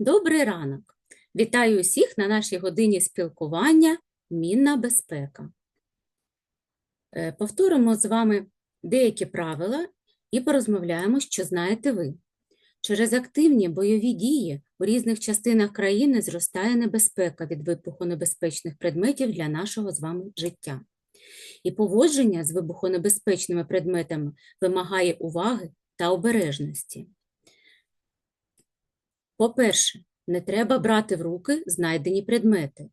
Добрий ранок! Вітаю усіх на нашій годині спілкування Мінна безпека. Е, Повторимо з вами деякі правила і порозмовляємо, що знаєте ви. Через активні бойові дії у різних частинах країни зростає небезпека від вибухонебезпечних предметів для нашого з вами життя. І поводження з вибухонебезпечними предметами вимагає уваги та обережності. По-перше, не треба брати в руки знайдені предмети.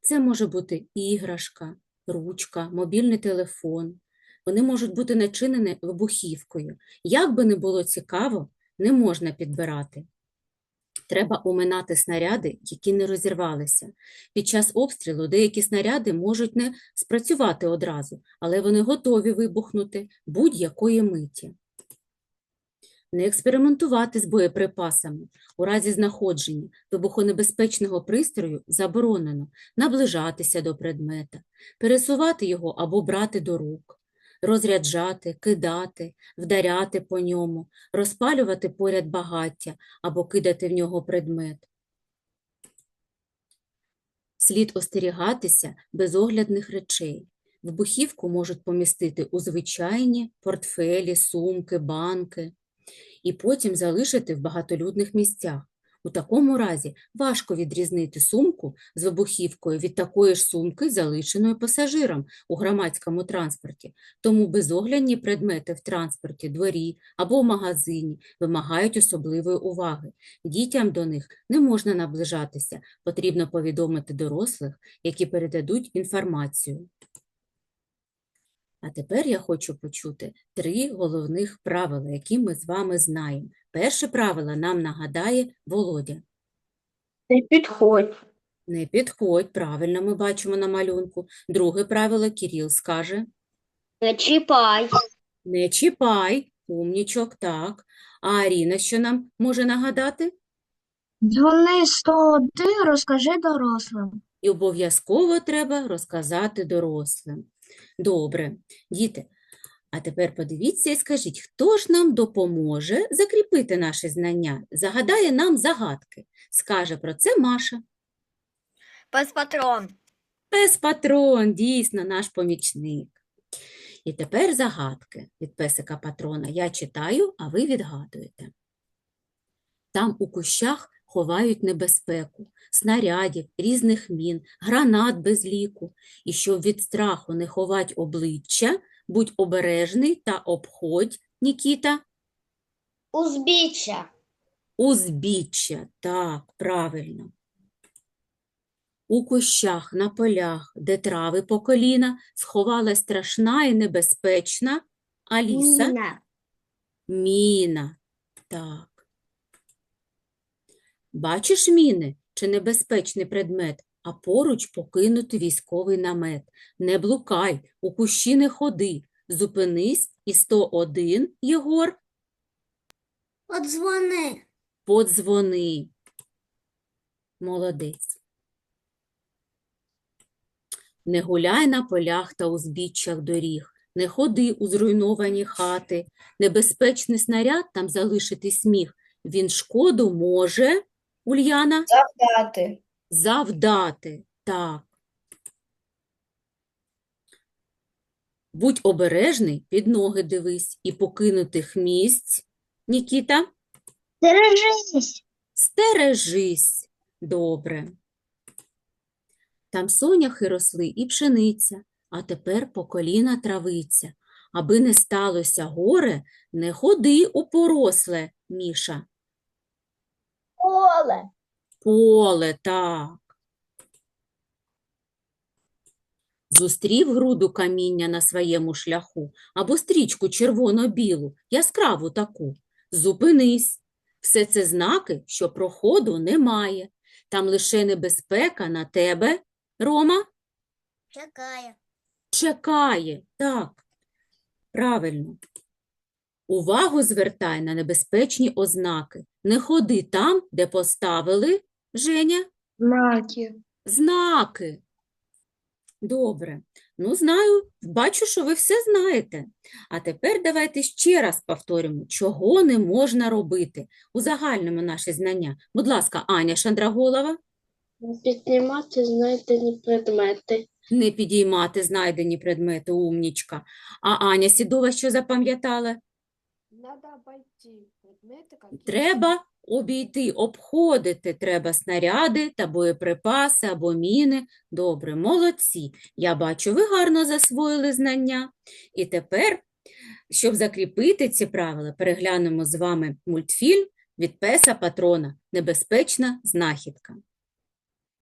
Це може бути іграшка, ручка, мобільний телефон. Вони можуть бути начинені вибухівкою. Як би не було цікаво, не можна підбирати. Треба оминати снаряди, які не розірвалися. Під час обстрілу деякі снаряди можуть не спрацювати одразу, але вони готові вибухнути будь-якої миті. Не експериментувати з боєприпасами. У разі знаходження вибухонебезпечного пристрою заборонено наближатися до предмета, пересувати його або брати до рук, розряджати, кидати, вдаряти по ньому, розпалювати поряд багаття або кидати в нього предмет. Слід остерігатися безоглядних речей. Вибухівку можуть помістити у звичайні портфелі, сумки, банки і потім залишити в багатолюдних місцях. У такому разі важко відрізнити сумку з вибухівкою від такої ж сумки, залишеної пасажиром у громадському транспорті. Тому безоглядні предмети в транспорті, дворі або в магазині вимагають особливої уваги. Дітям до них не можна наближатися, потрібно повідомити дорослих, які передадуть інформацію. А тепер я хочу почути три головних правила, які ми з вами знаємо. Перше правило нам нагадає Володя. Не підходь. Не підходь, правильно ми бачимо на малюнку. Друге правило Кирил скаже. Не чіпай. Не чіпай, умнічок, так. А Аріна що нам може нагадати? Дзвони 101, розкажи дорослим. І обов'язково треба розказати дорослим. Добре, діти, а тепер подивіться і скажіть, хто ж нам допоможе закріпити наші знання, загадає нам загадки. Скаже про це Маша. Пес-патрон. Пес патрон, дійсно, наш помічник. І тепер загадки від песика патрона. Я читаю, а ви відгадуєте. Там у кущах ховають небезпеку, снарядів, різних мін, гранат без ліку. І щоб від страху не ховать обличчя, будь обережний та обходь, Нікіта, Узбіччя. узбіччя. Так, правильно. У кущах, на полях, де трави по коліна, сховалась страшна і небезпечна Аліса. Міна. Міна. Так. Бачиш міни чи небезпечний предмет, а поруч покинути військовий намет. Не блукай, у кущі не ходи. Зупинись і 101, Єгор, Подзвони. подзвони. Молодець. Не гуляй на полях та узбіччях доріг, не ходи у зруйновані хати. Небезпечний снаряд там залишити сміх. Він шкоду може, Ульяна, Завдати. завдати. Так. Будь обережний, під ноги дивись і покинутих місць. Нікіта, Стережись. стережись. Добре. Там соняхи росли і пшениця, а тепер по коліна травиця. Аби не сталося горе, не ходи у поросле, Міша. Поле. Поле, так. Зустрів груду каміння на своєму шляху або стрічку червоно-білу, яскраву таку. Зупинись. Все це знаки, що проходу немає. Там лише небезпека на тебе, Рома, Чекає. чекає. Так, правильно. Увагу звертай на небезпечні ознаки. Не ходи там, де поставили, Женя, Знаки. знаки. Добре. Ну, знаю, бачу, що ви все знаєте. А тепер давайте ще раз повторимо, чого не можна робити. Узагальнимо наші знання. Будь ласка, Аня Шандраголова, Піднімати знайдені предмети. не підіймати знайдені предмети, умнічка. А Аня Сідова що запам'ятала? Треба обійти, обходити треба снаряди та боєприпаси або міни. Добре, молодці. Я бачу, ви гарно засвоїли знання. І тепер, щоб закріпити ці правила, переглянемо з вами мультфільм від песа Патрона «Небезпечна знахідка».